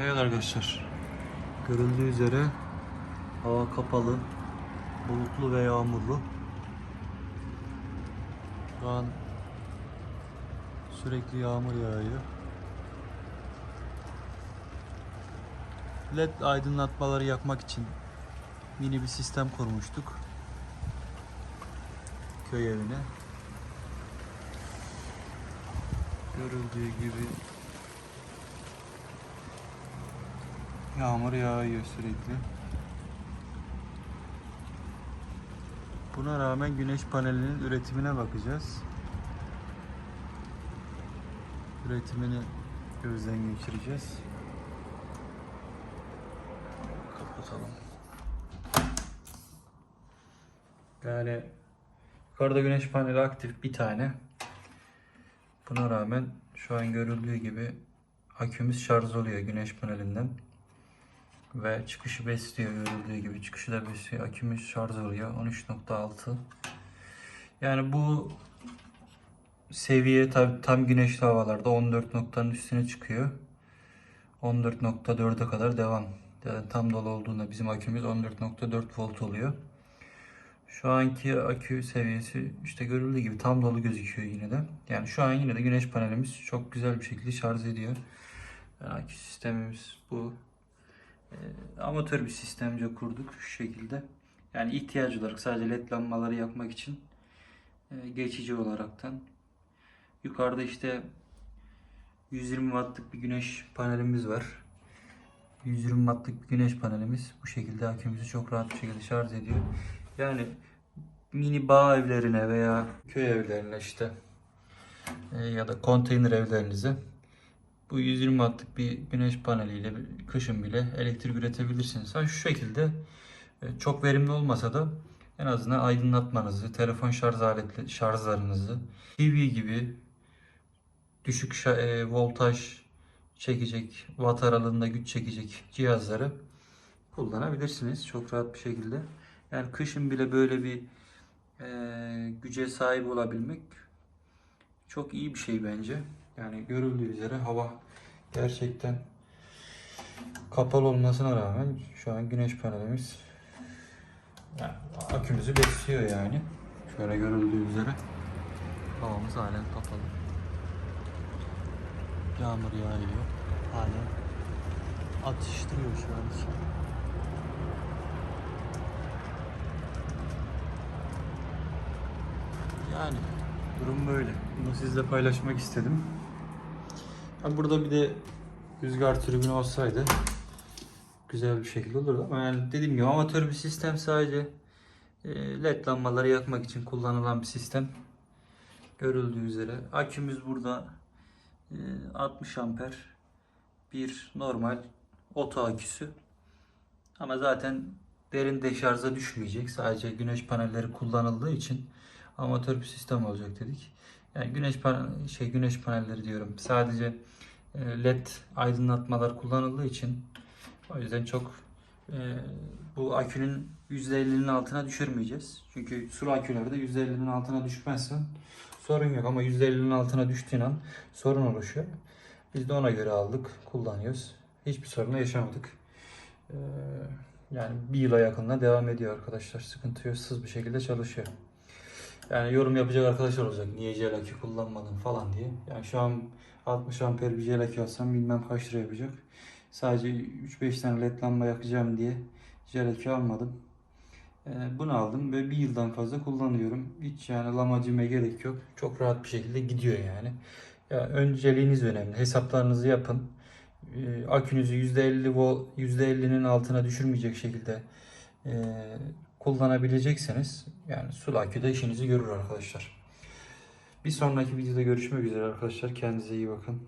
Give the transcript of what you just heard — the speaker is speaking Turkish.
Evet arkadaşlar. Görüldüğü üzere hava kapalı, bulutlu ve yağmurlu. Şu an sürekli yağmur yağıyor. LED aydınlatmaları yakmak için mini bir sistem kurmuştuk. Köy evine. Görüldüğü gibi Yağmur yağıyor sürekli. Buna rağmen güneş panelinin üretimine bakacağız. Üretimini gözden geçireceğiz. Kapatalım. Yani yukarıda güneş paneli aktif bir tane. Buna rağmen şu an görüldüğü gibi akümüz şarj oluyor güneş panelinden ve çıkışı besliyor görüldüğü gibi çıkışı da besliyor akümüz şarj oluyor 13.6 yani bu seviye tabi tam güneşli havalarda 14 noktanın üstüne çıkıyor 14.4'e kadar devam yani tam dolu olduğunda bizim akümüz 14.4 volt oluyor şu anki akü seviyesi işte görüldüğü gibi tam dolu gözüküyor yine de. Yani şu an yine de güneş panelimiz çok güzel bir şekilde şarj ediyor. Yani akü sistemimiz bu. Amatör bir sistemce kurduk şu şekilde. Yani ihtiyaç olarak sadece led lambaları yakmak için e, geçici olaraktan. Yukarıda işte 120 wattlık bir güneş panelimiz var. 120 wattlık bir güneş panelimiz bu şekilde akümüzü çok rahat bir şekilde şarj ediyor. Yani mini bağ evlerine veya köy evlerine işte e, ya da konteyner evlerinize bu 120 wattlık bir güneş paneliyle kışın bile elektrik üretebilirsiniz. Ha, şu şekilde e, çok verimli olmasa da en azından aydınlatmanızı, telefon şarj aletleri, şarjlarınızı, TV gibi düşük e, voltaj çekecek, watt aralığında güç çekecek cihazları kullanabilirsiniz çok rahat bir şekilde. Yani kışın bile böyle bir e, güce sahip olabilmek çok iyi bir şey bence. Yani görüldüğü üzere hava gerçekten kapalı olmasına rağmen şu an güneş panelimiz yani akümüzü besliyor yani. Şöyle görüldüğü üzere havamız halen kapalı. Yağmur yağıyor. Halen atıştırıyor şu an için. Yani durum böyle. Bunu sizle paylaşmak istedim. Burada bir de rüzgar tribünü olsaydı güzel bir şekilde olurdu ama yani dediğim gibi amatör bir sistem sadece e, led lambaları yakmak için kullanılan bir sistem. Görüldüğü üzere akümüz burada e, 60 amper bir normal oto aküsü. Ama zaten derin deşarja düşmeyecek. Sadece güneş panelleri kullanıldığı için amatör bir sistem olacak dedik. Yani güneş panel, şey güneş panelleri diyorum. Sadece e, led aydınlatmalar kullanıldığı için o yüzden çok e, bu akünün %50'nin altına düşürmeyeceğiz. Çünkü sulu akülerde %50'nin altına düşmezsen sorun yok ama %50'nin altına düştüğün an sorun oluşuyor. Biz de ona göre aldık, kullanıyoruz. Hiçbir sorunla yaşamadık. Ee, yani bir yıla yakınına devam ediyor arkadaşlar. Sıkıntı bir şekilde çalışıyor. Yani yorum yapacak arkadaşlar olacak. Niye jel akü kullanmadın falan diye. Yani şu an 60 amper bir jel akü alsam bilmem kaç lira yapacak. Sadece 3-5 tane led lamba yakacağım diye jel akü almadım. Ee, bunu aldım ve bir yıldan fazla kullanıyorum. Hiç yani lamacıma gerek yok. Çok rahat bir şekilde gidiyor yani. Ya önceliğiniz önemli. Hesaplarınızı yapın. Ee, akünüzü %50 vol %50'nin altına düşürmeyecek şekilde e, kullanabilecekseniz yani sulu aküde işinizi görür arkadaşlar. Bir sonraki videoda görüşmek üzere arkadaşlar. Kendinize iyi bakın.